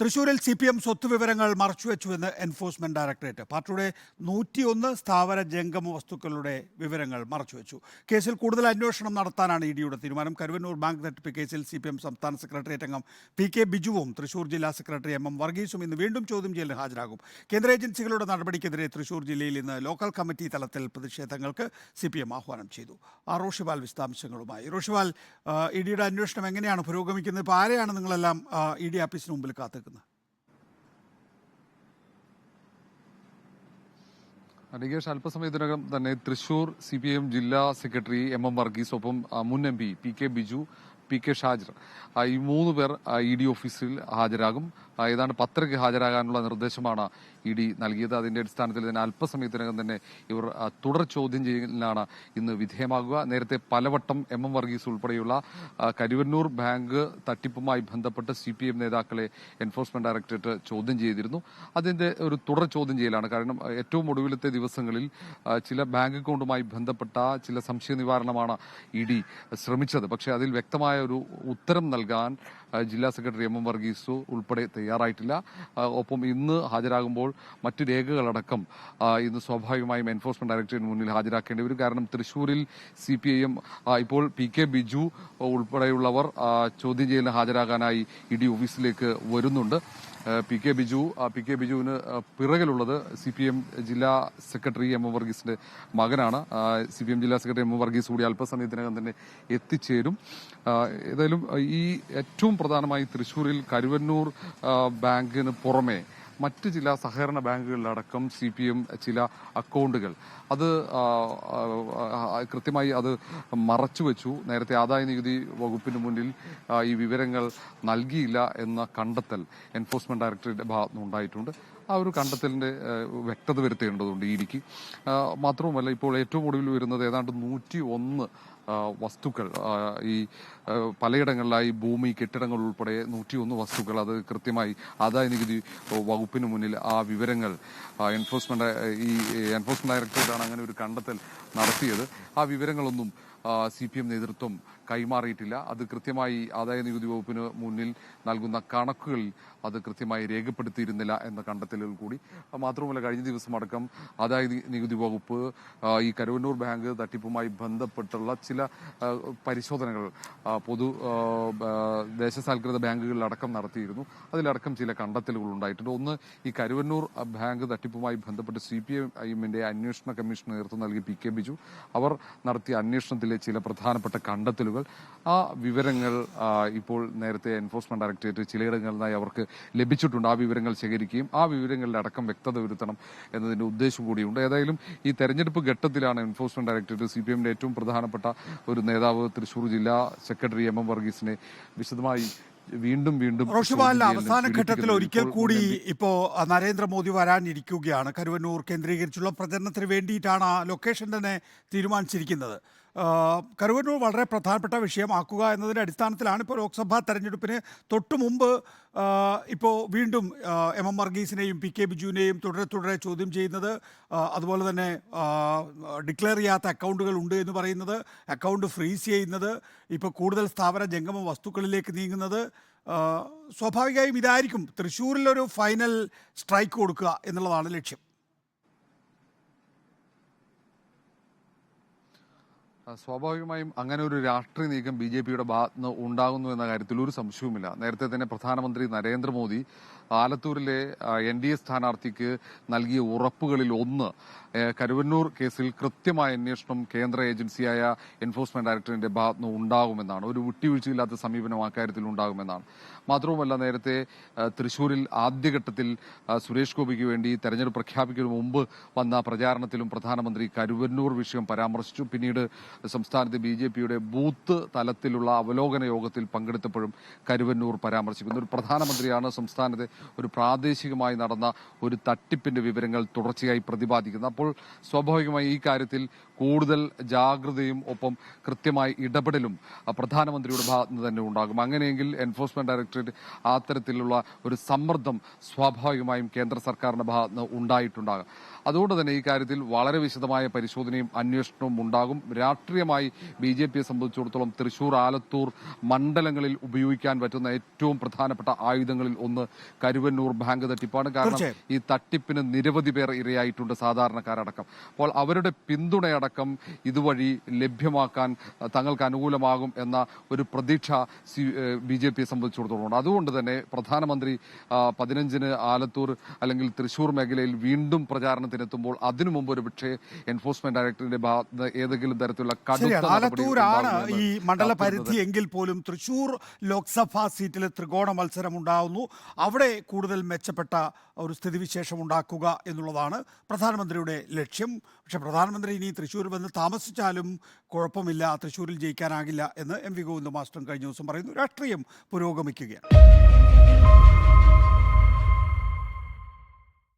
തൃശൂരിൽ C P M സ്വത്ത് വിവരങ്ങൾ മറച്ചുവെച്ചുവെന്ന് എൻഫോഴ്സ്മെന്റ് ഡയറക്ടറേറ്റ്. പാർട്ടിയുടെ നൂറ്റിയൊന്ന് സ്ഥാവര ജംഗമ വസ്തുക്കളുടെ വിവരങ്ങൾ മറച്ചുവെച്ചു. കേസിൽ കൂടുതൽ അന്വേഷണം നടത്താനാണ് ഇഡിയുടെ തീരുമാനം. കരുവന്നൂർ ബാങ്ക് തട്ടിപ്പ് കേസിൽ സി സംസ്ഥാന സെക്രട്ടേറിയറ്റ് അംഗം പി കെ ബിജുവും തൃശൂർ ജില്ലാ സെക്രട്ടറി എം എം വർഗീസും ഇന്ന് വീണ്ടും ചോദ്യം ചെയ്യലിന് ഹാജരാകും. കേന്ദ്ര ഏജൻസികളുടെ നടപടിക്കെതിരെ തൃശൂർ ജില്ലയിൽ ഇന്ന് ലോക്കൽ കമ്മിറ്റി തലത്തിൽ പ്രതിഷേധങ്ങൾക്ക് സി ആഹ്വാനം ചെയ്തു. ആ റോഷിപാൽ വിശദാംശങ്ങളുമായി. റോഷിപാൽ ഇഡിയുടെ അന്വേഷണം എങ്ങനെയാണ് പുരോഗമിക്കുന്നത്? ഇപ്പോൾ ആരെയാണ് നിങ്ങളെല്ലാം ഇ ഡി ആഫീസിന് മുമ്പിൽ കാത്തുനിൽക്കുന്നത് നികേഷ് അല്പസമയത്തിനകം തന്നെ തൃശൂർ സി പി എം ജില്ലാ സെക്രട്ടറി എം എം വർഗീസ് ഒപ്പം മുൻ M P P K Biju P K Shajar. ഈ മൂന്ന് പേർ ഇ ഡി ഓഫീസിൽ ഹാജരാകും. ഏതാണ്ട് പത്തരയ്ക്ക് ഹാജരാകാനുള്ള നിർദ്ദേശമാണ് ഇ ഡി നൽകിയത്. അതിന്റെ അടിസ്ഥാനത്തിൽ തന്നെ അല്പസമയത്തിനകം തന്നെ ഇവർ തുടർ ചോദ്യം ചെയ്യലിനാണ് ഇന്ന് വിധേയമാകുക. നേരത്തെ പലവട്ടം എം എം വർഗീസ് ഉൾപ്പെടെയുള്ള കരുവന്നൂർ ബാങ്ക് തട്ടിപ്പുമായി ബന്ധപ്പെട്ട് സി പി എം നേതാക്കളെ എൻഫോഴ്സ്മെന്റ് ഡയറക്ടറേറ്റ് ചോദ്യം ചെയ്തിരുന്നു. അതിന്റെ ഒരു തുടർ ചോദ്യം ചെയ്യലാണ്. കാരണം ഏറ്റവും ഒടുവിലത്തെ ദിവസങ്ങളിൽ ചില ബാങ്ക് അക്കൗണ്ടുമായി ബന്ധപ്പെട്ട ചില സംശയ നിവാരണമാണ് ഇ ഡി ശ്രമിച്ചത്. പക്ഷേ അതിൽ വ്യക്തമായ ഒരു ഉത്തരം നൽകാൻ ജില്ലാ സെക്രട്ടറി എം എം വർഗീസ് ഉൾപ്പെടെ തയ്യാറായിട്ടില്ല. ഒപ്പം ഇന്ന് ഹാജരാകുമ്പോൾ മറ്റു രേഖകളടക്കം ഇന്ന് സ്വാഭാവികമായും എൻഫോഴ്സ്മെന്റ് ഡയറക്ടറേറ്റിന് മുന്നിൽ ഹാജരാക്കേണ്ടി വരും. കാരണം Thrissur C P I M ഇപ്പോൾ പി കെ ബിജു ഉൾപ്പെടെയുള്ളവർ ചോദ്യം ചെയ്യലിന് ഹാജരാകാനായി ഇ ഡി ഓഫീസിലേക്ക് വരുന്നുണ്ട്. P K Biju P K ബിജുവിന് പിറകിലുള്ളത് സി പി എം ജില്ലാ സെക്രട്ടറി എം എം വർഗീസിന്റെ മകനാണ്. സി പി എം ജില്ലാ സെക്രട്ടറി എം എം വർഗീസ് കൂടി അല്പസമയത്തിനകം തന്നെ എത്തിച്ചേരും. ഏതായാലും ഈ ഏറ്റവും പ്രധാനമായി തൃശൂരിൽ കരുവന്നൂർ ബാങ്കിന് പുറമെ മറ്റ് ചില സഹകരണ ബാങ്കുകളിലടക്കം സി പി എം ചില അക്കൗണ്ടുകൾ. അത് കൃത്യമായി അത് മറച്ചുവെച്ചു നേരത്തെ ആദായ നികുതി വകുപ്പിന് മുന്നിൽ ഈ വിവരങ്ങൾ നൽകിയില്ല എന്ന കണ്ടെത്തൽ എൻഫോഴ്സ്മെന്റ് ഡയറക്ടറേറ്റ് ഉണ്ടായിട്ടുണ്ട്. ആ ഒരു കണ്ടെത്തലിന്റെ വ്യക്തത വരുത്തേണ്ടതുണ്ട് ഇടിക്ക് മാത്രവുമല്ല ഇപ്പോൾ ഏറ്റവും ഒടുവിൽ വരുന്നത് ഏതാണ്ട് നൂറ്റി ഒന്ന് വസ്തുക്കൾ. ഈ പലയിടങ്ങളിലായി ഭൂമി കെട്ടിടങ്ങൾ ഉൾപ്പെടെ നൂറ്റിയൊന്ന് വസ്തുക്കൾ അത് കൃത്യമായി ആദായ നികുതി വകുപ്പിന് മുന്നിൽ ആ വിവരങ്ങൾ എൻഫോഴ്സ്മെന്റ് ഈ എൻഫോഴ്സ്മെന്റ് ഡയറക്ടറേറ്റാണ് അങ്ങനെ ഒരു കണ്ടെത്തൽ നടത്തിയത്. ആ വിവരങ്ങളൊന്നും സി പി എം നേതൃത്വം കൈമാറിയിട്ടില്ല. അത് കൃത്യമായി ആദായ നികുതി വകുപ്പിന് മുന്നിൽ നൽകുന്ന കണക്കുകളിൽ അത് കൃത്യമായി രേഖപ്പെടുത്തിയിരുന്നില്ല എന്ന കണ്ടെത്തലുകൾ കൂടി. മാത്രമല്ല കഴിഞ്ഞ ദിവസം അടക്കം ആദായ നികുതി വകുപ്പ് ഈ കരുവന്നൂർ ബാങ്ക് തട്ടിപ്പുമായി ബന്ധപ്പെട്ടുള്ള ചില പരിശോധനകൾ പൊതു ദേശസാൽകൃത ബാങ്കുകളിലടക്കം നടത്തിയിരുന്നു. അതിലടക്കം ചില കണ്ടെത്തലുകൾ ഉണ്ടായിട്ടുണ്ട്. ഒന്ന് ഈ കരുവന്നൂർ ബാങ്ക് തട്ടിപ്പുമായി ബന്ധപ്പെട്ട് സി പി എമ്മിന്റെ അന്വേഷണ കമ്മീഷൻ നേതൃത്വം നൽകി പി കെ ബിജു. അവർ നടത്തിയ അന്വേഷണത്തിലെ ചില പ്രധാനപ്പെട്ട കണ്ടെത്തലുകൾ. ആ വിവരങ്ങൾ ഇപ്പോൾ നേരത്തെ എൻഫോഴ്സ്മെന്റ് ഡയറക്ടറേറ്റ് ചിലയിടങ്ങളിലായി അവർക്ക് ലഭിച്ചിട്ടുണ്ട്. ആ വിവരങ്ങൾ ശേഖരിക്കുകയും ആ വിവരങ്ങളിൽ അടക്കം വ്യക്തത വരുത്തണം എന്നതിന്റെ ഉദ്ദേശം കൂടിയുണ്ട്. ഏതായാലും ഈ തെരഞ്ഞെടുപ്പ് ഘട്ടത്തിലാണ് എൻഫോഴ്സ്മെന്റ് ഡയറക്ടറേറ്റ് സി പി എമ്മിന്റെ ഏറ്റവും പ്രധാനപ്പെട്ട ഒരു നേതാവ് തൃശൂർ ജില്ലാ സെക്രട്ടറി എം എം വർഗീസിനെ വിശദമായി വീണ്ടും വീണ്ടും റോഷിപാൽ അവസാന ഘട്ടത്തിൽ ഒരിക്കൽ കൂടി ഇപ്പോ നരേന്ദ്രമോദി വരാനിരിക്കുകയാണ്. കരുവന്നൂർ കേന്ദ്രീകരിച്ചുള്ള പ്രചരണത്തിന് വേണ്ടിയിട്ടാണ് ആ ലൊക്കേഷൻ തന്നെ തീരുമാനിച്ചിരിക്കുന്നത്. കരുവന്നൂർ വളരെ പ്രധാനപ്പെട്ട വിഷയമാക്കുക എന്നതിന്റെ അടിസ്ഥാനത്തിലാണ് ഇപ്പോൾ ലോക്സഭാ തെരഞ്ഞെടുപ്പിന് തൊട്ടു മുമ്പ് ഇപ്പോൾ വീണ്ടും എം എം വർഗീസിനെയും പി കെ ബിജുവിനെയും തുടരെ തുടരെ ചോദ്യം ചെയ്യുന്നത് അതുപോലെ തന്നെ ഡിക്ലെയർ ചെയ്യാത്ത അക്കൗണ്ടുകൾ ഉണ്ട് എന്ന് പറയുന്നത് അക്കൗണ്ട് ഫ്രീസ് ചെയ്യുന്നത് ഇപ്പോൾ കൂടുതൽ സ്ഥാപന ജംഗമ വസ്തുക്കളിലേക്ക് നീങ്ങുന്നത് സ്വാഭാവികമായും ഇതായിരിക്കും തൃശ്ശൂരിലൊരു ഫൈനൽ സ്ട്രൈക്ക് കൊടുക്കുക എന്നുള്ളതാണ് ലക്ഷ്യം. സ്വാഭാവികമായും അങ്ങനെ ഒരു രാഷ്ട്രീയ നീക്കം ബി ജെ പിയുടെ ഭാഗത്ത് നിന്ന് ഉണ്ടാകുന്നു എന്ന കാര്യത്തിൽ ഒരു സംശയവുമില്ല. നേരത്തെ തന്നെ പ്രധാനമന്ത്രി നരേന്ദ്രമോദി ആലത്തൂരിലെ എൻ ഡി എ സ്ഥാനാർത്ഥിക്ക് നൽകിയ ഉറപ്പുകളിൽ ഒന്ന് കരുവന്നൂർ കേസിൽ കൃത്യമായ അന്വേഷണം കേന്ദ്ര ഏജൻസിയായ എൻഫോഴ്സ്മെന്റ് ഡയറക്ടറിന്റെ ഭാഗത്ത് നിന്ന് ഉണ്ടാകുമെന്നാണ്. ഒരു വിട്ടുവീഴ്ചയില്ലാത്ത സമീപനം അക്കാര്യത്തിൽ ഉണ്ടാകുമെന്നാണ്. മാത്രവുമല്ല നേരത്തെ തൃശൂരിൽ ആദ്യഘട്ടത്തിൽ സുരേഷ് ഗോപിക്ക് വേണ്ടി തെരഞ്ഞെടുപ്പ് പ്രഖ്യാപിക്കുന്നതിന് മുമ്പ് വന്ന പ്രചാരണത്തിലും പ്രധാനമന്ത്രി കരുവന്നൂർ വിഷയം പരാമർശിച്ചു. പിന്നീട് സംസ്ഥാനത്ത് ബി ജെ പിയുടെ ബൂത്ത് തലത്തിലുള്ള അവലോകന യോഗത്തിൽ പങ്കെടുത്തപ്പോഴും കരുവന്നൂർ പരാമർശിക്കുന്നു. ഒരു പ്രധാനമന്ത്രിയാണ് സംസ്ഥാനത്തെ ഒരു പ്രാദേശികമായി നടന്ന ഒരു തട്ടിപ്പിന്റെ വിവരങ്ങൾ തുടർച്ചയായി പ്രതിപാദിക്കുന്നത് അപ്പോൾ സ്വാഭാവികമായി ഈ കാര്യത്തിൽ കൂടുതൽ ജാഗ്രതയും ഒപ്പം കൃത്യമായി ഇടപെടലും പ്രധാനമന്ത്രിയുടെ ഭാഗത്ത് നിന്ന് തന്നെ ഉണ്ടാകും. അങ്ങനെയെങ്കിൽ എൻഫോഴ്സ്മെന്റ് ഡയറക്ടറേറ്റ് അത്തരത്തിലുള്ള ഒരു സമ്മർദ്ദം സ്വാഭാവികമായും കേന്ദ്ര സർക്കാരിന്റെ ഭാഗത്ത് നിന്ന് ഉണ്ടായിട്ടുണ്ടാകും. അതുകൊണ്ട് തന്നെ ഈ കാര്യത്തിൽ വളരെ വിശദമായ പരിശോധനയും അന്വേഷണവും ഉണ്ടാകും. രാഷ്ട്രീയമായി ബി ജെ പിയെ സംബന്ധിച്ചിടത്തോളം തൃശൂർ ആലത്തൂർ മണ്ഡലങ്ങളിൽ ഉപയോഗിക്കാൻ പറ്റുന്ന ഏറ്റവും പ്രധാനപ്പെട്ട ആയുധങ്ങളിൽ ഒന്ന് കരുവന്നൂർ ബാങ്ക് തട്ടിപ്പാണ്. കാരണം ഈ തട്ടിപ്പിന് നിരവധി പേർ ഇരയായിട്ടുണ്ട് സാധാരണക്കാരടക്കം. അപ്പോൾ അവരുടെ പിന്തുണയടക്കം ഇതുവഴി ലഭ്യമാക്കാൻ തങ്ങൾക്ക് അനുകൂലമാകും എന്ന ഒരു പ്രതീക്ഷ ബി ജെ പിയെ സംബന്ധിച്ചിടത്തോളം അതുകൊണ്ട് തന്നെ പ്രധാനമന്ത്രി പതിനഞ്ചിന് ആലത്തൂർ അല്ലെങ്കിൽ തൃശൂർ മേഖലയിൽ വീണ്ടും പ്രചാരണത്തിനെത്തുമ്പോൾ അതിനു മുമ്പ് ഒരു പക്ഷേ എൻഫോഴ്സ്മെന്റ് ഡയറക്ടറിന്റെ ഭാഗത്ത് ഏതെങ്കിലും തരത്തിലുള്ള ആലത്തൂരാണ് ഈ മണ്ഡല പരിധി എങ്കിൽ പോലും തൃശൂർ ലോക്സഭാ സീറ്റിൽ ത്രികോണ മത്സരം ഉണ്ടാവുന്നു അവിടെ കൂടുതൽ മെച്ചപ്പെട്ട ഒരു സ്ഥിതിവിശേഷം ഉണ്ടാക്കുക എന്നുള്ളതാണ് പ്രധാനമന്ത്രിയുടെ ലക്ഷ്യം. പക്ഷേ പ്രധാനമന്ത്രി ഇനി തൃശ്ശൂർ വന്ന് താമസിച്ചാലും കുഴപ്പമില്ല തൃശ്ശൂരിൽ ജയിക്കാനാകില്ല എന്ന് എം വി ഗോവിന്ദ മാസ്റ്ററും കഴിഞ്ഞ ദിവസം പറയുന്നു. രാഷ്ട്രീയം പുരോഗമിക്കുകയാണ്.